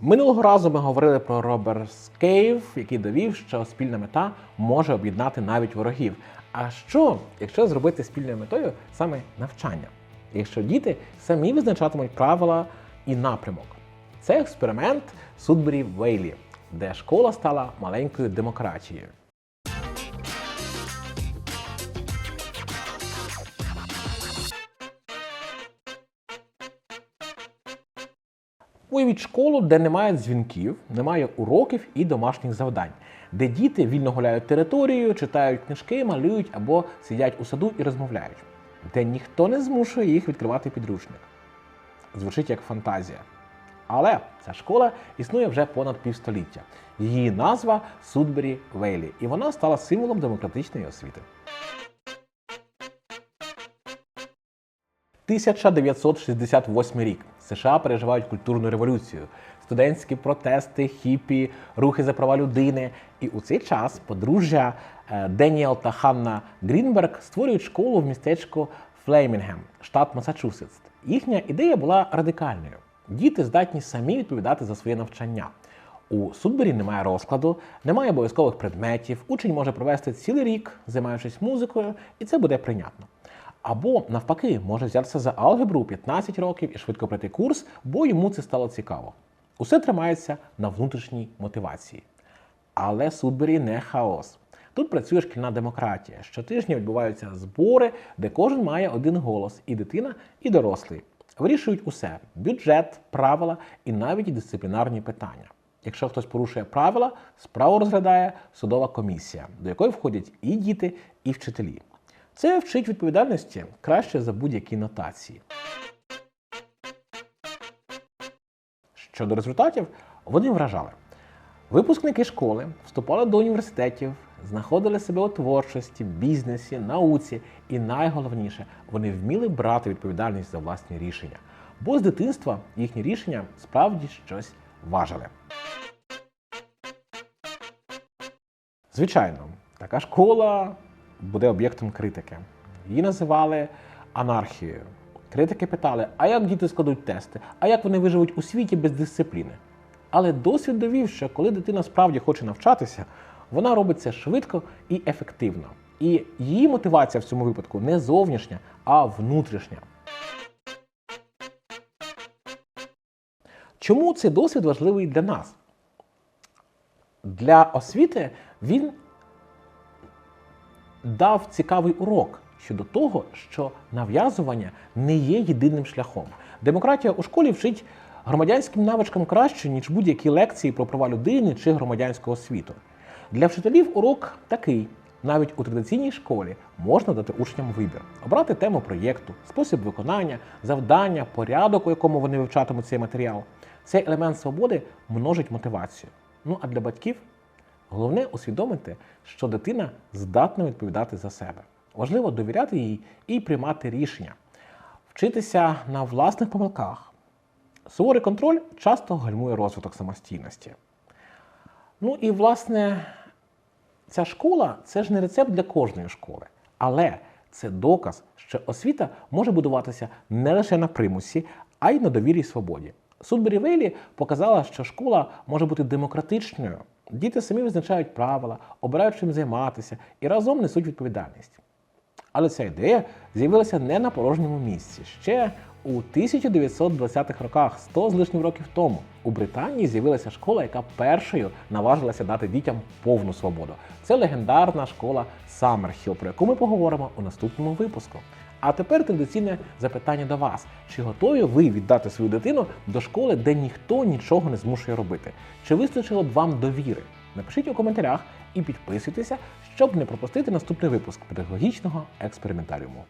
Минулого разу ми говорили про Роберс Кейв, який довів, що спільна мета може об'єднати навіть ворогів. А що, якщо зробити спільною метою саме навчання? Якщо діти самі визначатимуть правила і напрямок? Це експеримент Судбері Вейлі, де школа стала маленькою демократією. Уявіть школу, де немає дзвінків, немає уроків і домашніх завдань, де діти вільно гуляють територією, читають книжки, малюють або сидять у саду і розмовляють, де ніхто не змушує їх відкривати підручник. Звучить як фантазія. Але ця школа існує вже понад півстоліття. Її назва Судбері Вейлі, і вона стала символом демократичної освіти. 1968 рік. США переживають культурну революцію, студентські протести, хіпі, рухи за права людини. І у цей час подружжя е, Деніел та Ханна Грінберг створюють школу в містечку Флеймінгем, штат Масачусетс. Їхня ідея була радикальною. Діти здатні самі відповідати за своє навчання. У Судбері немає розкладу, немає обов'язкових предметів, учень може провести цілий рік, займаючись музикою, і це буде прийнятно. Або навпаки, може взятися за алгебру у 15 років і швидко пройти курс, бо йому це стало цікаво. Усе тримається на внутрішній мотивації. Але Судбері не хаос. Тут працює шкільна демократія. Щотижня відбуваються збори, де кожен має один голос і дитина, і дорослий. Вирішують усе: бюджет, правила і навіть дисциплінарні питання. Якщо хтось порушує правила, справу розглядає судова комісія, до якої входять і діти, і вчителі. Це вчить відповідальності краще за будь-які нотації. Щодо результатів, вони вражали. Випускники школи вступали до університетів, знаходили себе у творчості, бізнесі, науці, і найголовніше, вони вміли брати відповідальність за власні рішення. Бо з дитинства їхні рішення справді щось важили. Звичайно, така школа буде об'єктом критики. Її називали анархією. Критики питали, а як діти складуть тести, а як вони виживуть у світі без дисципліни? Але досвід довів, що коли дитина справді хоче навчатися, вона робить це швидко і ефективно. І її мотивація в цьому випадку не зовнішня, а внутрішня. Чому цей досвід важливий для нас? Для освіти він дав цікавий урок щодо того, що нав'язування не є єдиним шляхом. Демократія у школі вчить громадянським навичкам краще, ніж будь-які лекції про права людини чи громадянського світу. Для вчителів урок такий. Навіть у традиційній школі можна дати учням вибір, обрати тему проєкту, спосіб виконання, завдання, порядок, у якому вони вивчатимуть цей матеріал. Цей елемент свободи множить мотивацію. Ну а для батьків головне усвідомити, що дитина здатна відповідати за себе. Важливо довіряти їй і приймати рішення, вчитися на власних помилках. Суворий контроль часто гальмує розвиток самостійності. Ну і власне. Ця школа це ж не рецепт для кожної школи, але це доказ, що освіта може будуватися не лише на примусі, а й на довірі й свободі. Судбері Вейлі показала, що школа може бути демократичною. Діти самі визначають правила, обирають чим займатися і разом несуть відповідальність. Але ця ідея з'явилася не на порожньому місці. Ще у 1920-х роках, 100 з лишнім років тому, у Британії з'явилася школа, яка першою наважилася дати дітям повну свободу. Це легендарна школа Саммерхіл, про яку ми поговоримо у наступному випуску. А тепер традиційне запитання до вас: чи готові ви віддати свою дитину до школи, де ніхто нічого не змушує робити? Чи вистачило б вам довіри? Напишіть у коментарях і підписуйтеся, щоб не пропустити наступний випуск педагогічного експериментаріуму.